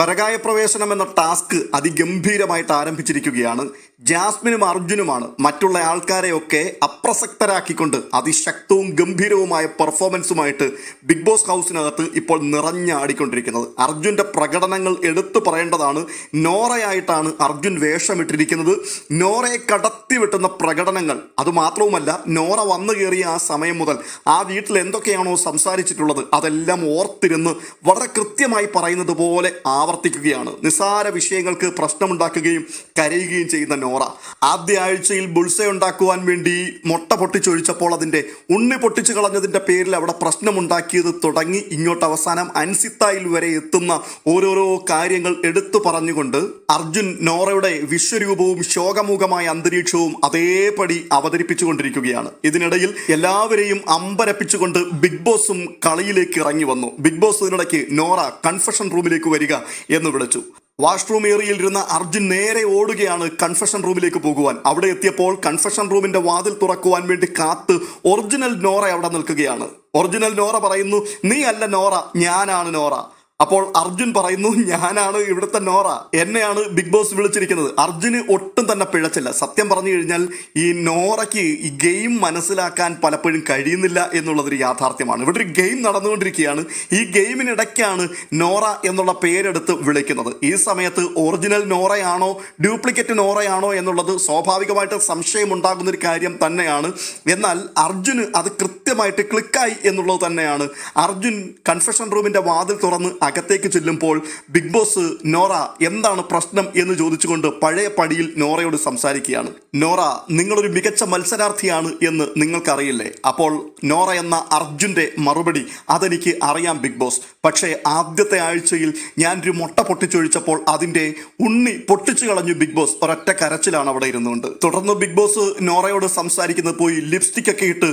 പരകായ പ്രവേശനം എന്ന ടാസ്ക് അതിഗംഭീരമായിട്ട് ആരംഭിച്ചിരിക്കുകയാണ്. ജാസ്മിനും അർജുനുമാണ് മറ്റുള്ള ആൾക്കാരെയൊക്കെ അപ്രസക്തരാക്കിക്കൊണ്ട് അതിശക്തവും ഗംഭീരവുമായ പെർഫോമൻസുമായിട്ട് ബിഗ് ബോസ് ഹൗസിനകത്ത് ഇപ്പോൾ നിറഞ്ഞാടിക്കൊണ്ടിരിക്കുന്നത്. അർജുന്റെ പ്രകടനങ്ങൾ എടുത്തു പറയേണ്ടതാണ്. നോറയായിട്ടാണ് അർജുൻ വേഷമിട്ടിരിക്കുന്നത്. നോറയെ കടത്തി വെട്ടുന്ന പ്രകടനങ്ങൾ. അതുമാത്രവുമല്ല നോറ വന്നു കയറിയ ആ സമയം മുതൽ ആ വീട്ടിൽ എന്തൊക്കെയാണോ സംസാരിച്ചിട്ടുള്ളത് അതെല്ലാം ഓർത്തിരുന്ന് വളരെ കൃത്യമായി പറയുന്നത് പോലെ ആവർത്തിക്കുകയാണ് നിസ്സാര വിഷയങ്ങൾക്ക് പ്രശ്നമുണ്ടാക്കുകയും കരയുകയും ചെയ്യുന്ന നോറ. ആദ്യ ആഴ്ചയിൽ ബുൾസ ഉണ്ടാക്കുവാൻ വേണ്ടി മുട്ട പൊട്ടിച്ചൊഴിച്ചപ്പോൾ അതിന്റെ ഉണ്ണി പൊട്ടിച്ചു കളഞ്ഞതിന്റെ പേരിൽ അവിടെ പ്രശ്നമുണ്ടാക്കിയത് തുടങ്ങി. ഇങ്ങോട്ട് അവസാനം അൻസിത്തായിൽ വരെ എത്തുന്ന ഓരോരോ കാര്യങ്ങൾ എടുത്തു പറഞ്ഞുകൊണ്ട് അർജുൻ നോറയുടെ വിശ്വരൂപവും ശോകമുഖമായ അന്തരീക്ഷവും അതേപടി അവതരിപ്പിച്ചുകൊണ്ടിരിക്കുകയാണ്. ഇതിനിടയിൽ എല്ലാവരെയും അമ്പരപ്പിച്ചുകൊണ്ട് ബിഗ് ബോസും കളിയിലേക്ക് ഇറങ്ങി വന്നു. ബിഗ് ബോസ് ഇതിനിടയ്ക്ക് നോറ കൺഫെഷൻ റൂമിലേക്ക് വരിക. എന്ന് വിളിച്ചു. വാഷ്റൂം ഏരിയയിൽ ഇരുന്ന അർജുൻ നേരെ ഓടുകയാണ് കൺഫെഷൻ റൂമിലേക്ക് പോകുവാൻ. അവിടെ എത്തിയപ്പോൾ കൺഫെഷൻ റൂമിന്റെ വാതിൽ തുറക്കുവാൻ വേണ്ടി കാത്ത് ഒറിജിനൽ നോറ അവിടെ നിൽക്കുകയാണ്. ഒറിജിനൽ നോറ പറയുന്നു നീ അല്ല നോറ ഞാനാണ് നോറ. അപ്പോൾ അർജുൻ പറയുന്നു ഞാനാണ് ഇവിടുത്തെ നോറ. എന്നെയാണ് ബിഗ് ബോസ് വിളിച്ചിരിക്കുന്നത്. അർജുന് ഒട്ടും തന്നെ പിഴച്ചില്ല. സത്യം പറഞ്ഞു കഴിഞ്ഞാൽ ഈ നോറയ്ക്ക് ഈ ഗെയിം മനസ്സിലാക്കാൻ പലപ്പോഴും കഴിയുന്നില്ല എന്നുള്ളതൊരു യാഥാർത്ഥ്യമാണ്. ഇവിടെ ഒരു ഗെയിം നടന്നുകൊണ്ടിരിക്കുകയാണ്. ഈ ഗെയിമിനിടയ്ക്കാണ് നോറ എന്നുള്ള പേരെടുത്ത് വിളിക്കുന്നത്. ഈ സമയത്ത് ഒറിജിനൽ നോറയാണോ ഡ്യൂപ്ലിക്കേറ്റ് നോറയാണോ എന്നുള്ളത് സ്വാഭാവികമായിട്ട് സംശയമുണ്ടാകുന്ന ഒരു കാര്യം തന്നെയാണ്. എന്നാൽ അർജുന് അത് കൃത്യമായിട്ട് ക്ലിക്കായി എന്നുള്ളത് തന്നെയാണ്. അർജുൻ കൺഫെഷൻ റൂമിന്റെ വാതിൽ തുറന്ന് അകത്തേക്ക് ചെല്ലുമ്പോൾ ബിഗ് ബോസ് നോറ എന്താണ് പ്രശ്നം എന്ന് ചോദിച്ചുകൊണ്ട് പഴയ പടിയിൽ നോറയോട് സംസാരിക്കുകയാണ്. നോറ നിങ്ങളൊരു മികച്ച മത്സരാർത്ഥിയാണ് എന്ന് നിങ്ങൾക്കറിയില്ലേ? അപ്പോൾ നോറ എന്ന അർജുന്റെ മറുപടി അതെനിക്ക് അറിയാം ബിഗ് ബോസ്. പക്ഷേ ആദ്യത്തെ ആഴ്ചയിൽ ഞാനൊരു മുട്ട പൊട്ടിച്ചൊഴിച്ചപ്പോൾ അതിന്റെ ഉണ്ണി പൊട്ടിച്ചു കളഞ്ഞു ബിഗ് ബോസ് ഒരൊറ്റ കരച്ചിലാണ് അവിടെ ഇരുന്നുകൊണ്ട്. തുടർന്ന് ബിഗ് ബോസ് നോറയോട് സംസാരിക്കുന്നത് പോയി ലിപ്സ്റ്റിക് ഒക്കെ ഇട്ട്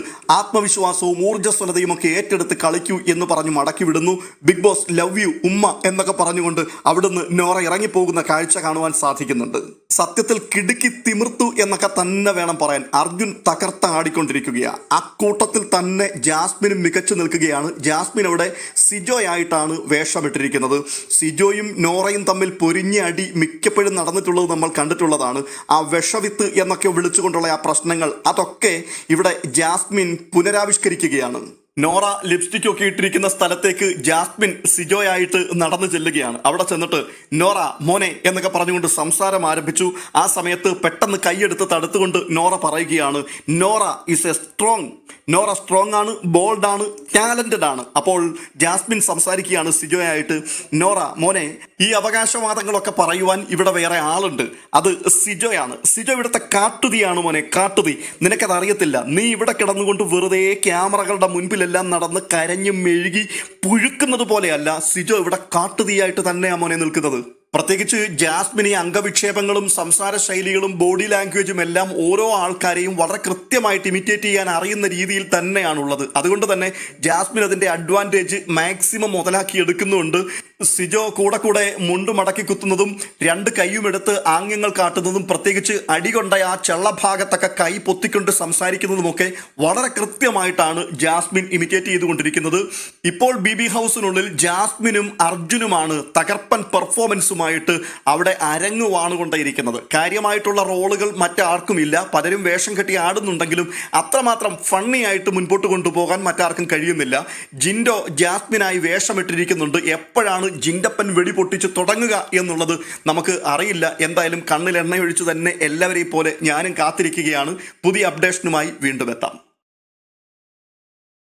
ആത്മവിശ്വാസവും ഊർജസ്വലതയും ഒക്കെ ഏറ്റെടുത്ത് കളിക്കൂ എന്ന് പറഞ്ഞു മടക്കി വിടുന്നു ബിഗ് ബോസ് ലവ് യു ഉമ്മ എന്നൊക്കെ പറഞ്ഞുകൊണ്ട് അവിടുന്ന് നോറ ഇറങ്ങിപ്പോകുന്ന കാഴ്ച കാണുവാൻ സാധിക്കുന്നുണ്ട്. സത്യത്തിൽ കിടുക്കി തിമിർത്തു എന്നൊക്കെ തന്നെ വേണം പറയാൻ. അർജുൻ തകർത്ത ആടിക്കൊണ്ടിരിക്കുകയാണ് ആ കൂട്ടത്തിൽ തന്നെ ജാസ്മിനും മികച്ചു നിൽക്കുകയാണ്. ജാസ്മിൻ അവിടെ സിജോയായിട്ടാണ് വേഷമിട്ടിരിക്കുന്നത്. സിജോയും നോറയും തമ്മിൽ പൊരിഞ്ഞ അടി മിക്കപ്പോഴും നടന്നിട്ടുള്ളത് നമ്മൾ കണ്ടിട്ടുള്ളതാണ്. ആ വിഷവിത്ത് എന്നൊക്കെ വിളിച്ചുകൊണ്ടുള്ള ആ പ്രശ്നങ്ങൾ അതൊക്കെ ഇവിടെ ജാസ്മിൻ പുനരാവിഷ്കരിക്കുകയാണ് നോറ ലിപ്സ്റ്റിക് ഒക്കെ ഇട്ടിരിക്കുന്ന സ്ഥലത്തേക്ക് ജാസ്മിൻ സിജോയായിട്ട് നടന്നു ചെല്ലുകയാണ്. അവിടെ ചെന്നിട്ട് നോറ മോനെ എന്നൊക്കെ പറഞ്ഞുകൊണ്ട് സംസാരം ആരംഭിച്ചു. ആ സമയത്ത് പെട്ടെന്ന് കൈയെടുത്ത് തടുത്തുകൊണ്ട് നോറ പറയുകയാണ് Nora is a strong Nora strong ആണ് ബോൾഡ് ആണ് ടാലന്റഡ് ആണ്. അപ്പോൾ ജാസ്മിൻ സംസാരിക്കുകയാണ് സിജോയായിട്ട് നോറ മോനെ ഈ അവകാശവാദങ്ങളൊക്കെ പറയുവാൻ ഇവിടെ വേറെ ആളുണ്ട്. അത് സിജോയാണ്. സിജോ ഇവിടുത്തെ കാട്ടുതിയാണ് മോനെ കാട്ടുതി. നിനക്കത് അറിയത്തില്ല നീ ഇവിടെ കിടന്നുകൊണ്ട് വെറുതെ ക്യാമറകളുടെ മുൻപിലെല്ലാം നടന്ന് കരഞ്ഞ് മെഴുകി പുഴുക്കുന്നത് പോലെയല്ല സിജോ ഇവിടെ കാട്ടുതീയായിട്ട് തന്നെയാണ് മോനെ നിൽക്കുന്നത്. പ്രത്യേകിച്ച് ജാസ്മിനി അംഗവിക്ഷേപങ്ങളും സംസാര ശൈലികളും ബോഡി ലാംഗ്വേജും എല്ലാം ഓരോ ആൾക്കാരെയും വളരെ കൃത്യമായിട്ട് ഇമിറ്റേറ്റ് ചെയ്യാൻ അറിയുന്ന രീതിയിൽ തന്നെയാണുള്ളത്. അതുകൊണ്ട് തന്നെ ജാസ്മിൻ അതിന്റെ അഡ്വാന്റേജ് മാക്സിമം മുതലാക്കി എടുക്കുന്നുണ്ട്. സിജോ കൂടെ കൂടെ മുണ്ടു മടക്കി കുത്തുന്നതും രണ്ട് കൈയും എടുത്ത് ആംഗ്യങ്ങൾ കാട്ടുന്നതും പ്രത്യേകിച്ച് അടികൊണ്ട ആ ചെള്ളഭാഗത്തൊക്കെ കൈ പൊത്തിക്കൊണ്ട് സംസാരിക്കുന്നതുമൊക്കെ വളരെ കൃത്യമായിട്ടാണ് ജാസ്മിൻ ഇമിറ്റേറ്റ് ചെയ്തുകൊണ്ടിരിക്കുന്നത്. ഇപ്പോൾ ബി ബി ഹൗസിനുള്ളിൽ ജാസ്മിനും അർജുനുമാണ് തകർപ്പൻ പെർഫോമൻസുമായിട്ട് അവിടെ അരങ്ങുവാണുകൊണ്ടേയിരിക്കുന്നത്. കാര്യമായിട്ടുള്ള റോളുകൾ മറ്റാർക്കും ഇല്ല പലരും വേഷം കെട്ടി ആടുന്നുണ്ടെങ്കിലും അത്രമാത്രം ഫണ്ണി ആയിട്ട് മുൻപോട്ട് കൊണ്ടുപോകാൻ മറ്റാർക്കും കഴിയുന്നില്ല. ജിൻഡോ ജാസ്മിനായി വേഷമിട്ടിരിക്കുന്നുണ്ട്. എപ്പോഴാണ് ജിൻഡപ്പൻ വെടി പൊട്ടിച്ച് തുടങ്ങുക എന്നുള്ളത് നമുക്ക് അറിയില്ല. എന്തായാലും കണ്ണിൽ എണ്ണയൊഴിച്ച് തന്നെ എല്ലാവരെയും പോലെ ഞാനും കാത്തിരിക്കുകയാണ്. പുതിയ അപ്ഡേഷനുമായി വീണ്ടും എത്താം.